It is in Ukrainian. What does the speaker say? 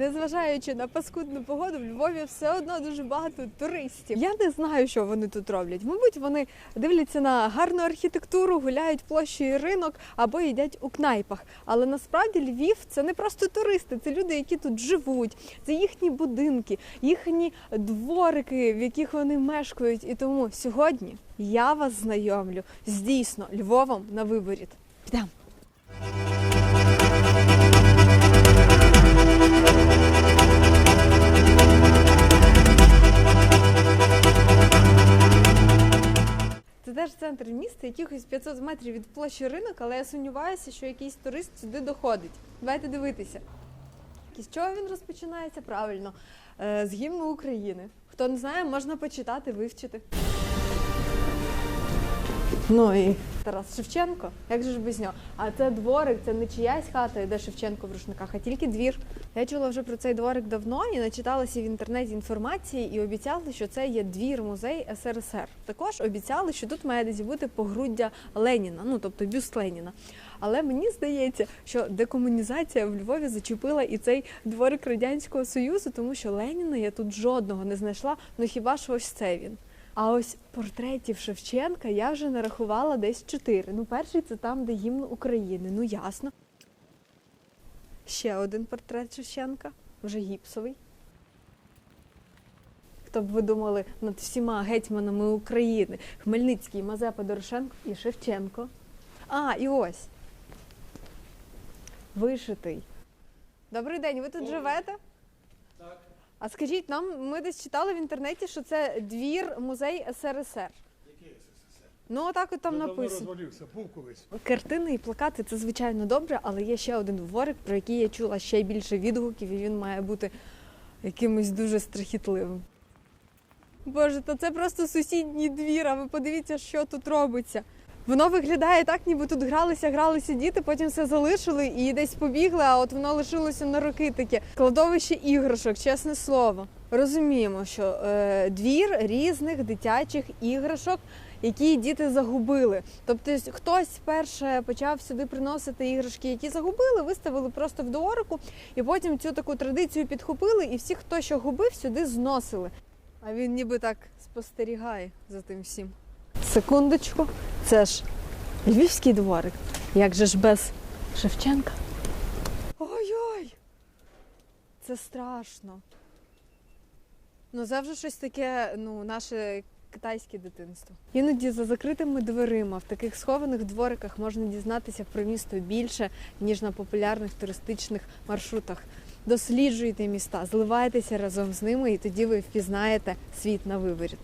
Незважаючи на паскудну погоду, в Львові все одно дуже багато туристів. Я не знаю, що вони тут роблять. Мабуть, вони дивляться на гарну архітектуру, гуляють площею ринок або їдять у кнайпах. Але насправді Львів це не просто туристи, це люди, які тут живуть, це їхні будинки, їхні дворики, в яких вони мешкають. І тому сьогодні я вас знайомлю з дійсно Львовом на виборіт. Підемо. Це теж центр міста, якихось 500 метрів від площі ринок, але я сумніваюся, що якийсь турист сюди доходить. Давайте дивитися. І з чого він розпочинається? Правильно, е, з гімну України. Хто не знає, можна почитати, вивчити. Ну і Тарас Шевченко, як же ж без нього? А це дворик, це не чиясь хата, де Шевченко в рушниках, а тільки двір. Я чула вже про цей дворик давно і начиталася в інтернеті інформації і обіцяли, що це є двір музей СРСР. Також обіцяли, що тут має десь бути погруддя Леніна, ну тобто бюст Леніна. Але мені здається, що декомунізація в Львові зачепила і цей дворик радянського союзу, тому що Леніна я тут жодного не знайшла. Ну хіба що ось це він? А ось портретів Шевченка я вже нарахувала десь чотири. Ну, перший це там, де гімн України. Ну ясно. Ще один портрет Шевченка, вже гіпсовий. Хто б ви думали над всіма гетьманами України? Хмельницький, Мазепа, Дорошенко і Шевченко. А, і ось. Вишитий. Добрий день, ви тут живете? Так. А скажіть нам, ми десь читали в інтернеті, що це двір музей СРСР. Який СССР? Ну, отак от там Вже давно написано. розвалився, був колись. Картини і плакати це звичайно добре, але є ще один дворик, про який я чула ще більше відгуків, і він має бути якимось дуже страхітливим. Боже, та це просто сусідній двір, а ви подивіться, що тут робиться. Воно виглядає так, ніби тут гралися, гралися діти, потім все залишили і десь побігли, а от воно лишилося на роки таке. Кладовище іграшок, чесне слово. Розуміємо, що е, двір різних дитячих іграшок, які діти загубили. Тобто хтось перше почав сюди приносити іграшки, які загубили, виставили просто в дворику, і потім цю таку традицію підхопили, і всі, хто що губив, сюди зносили. А він ніби так спостерігає за тим всім. Секундочку, це ж львівський дворик. Як же ж без Шевченка? Ой-ой! Це страшно. Ну, вже щось таке, ну, наше китайське дитинство. Іноді за закритими дверима в таких схованих двориках можна дізнатися про місто більше, ніж на популярних туристичних маршрутах. Досліджуйте міста, зливайтеся разом з ними, і тоді ви впізнаєте світ на виворіт.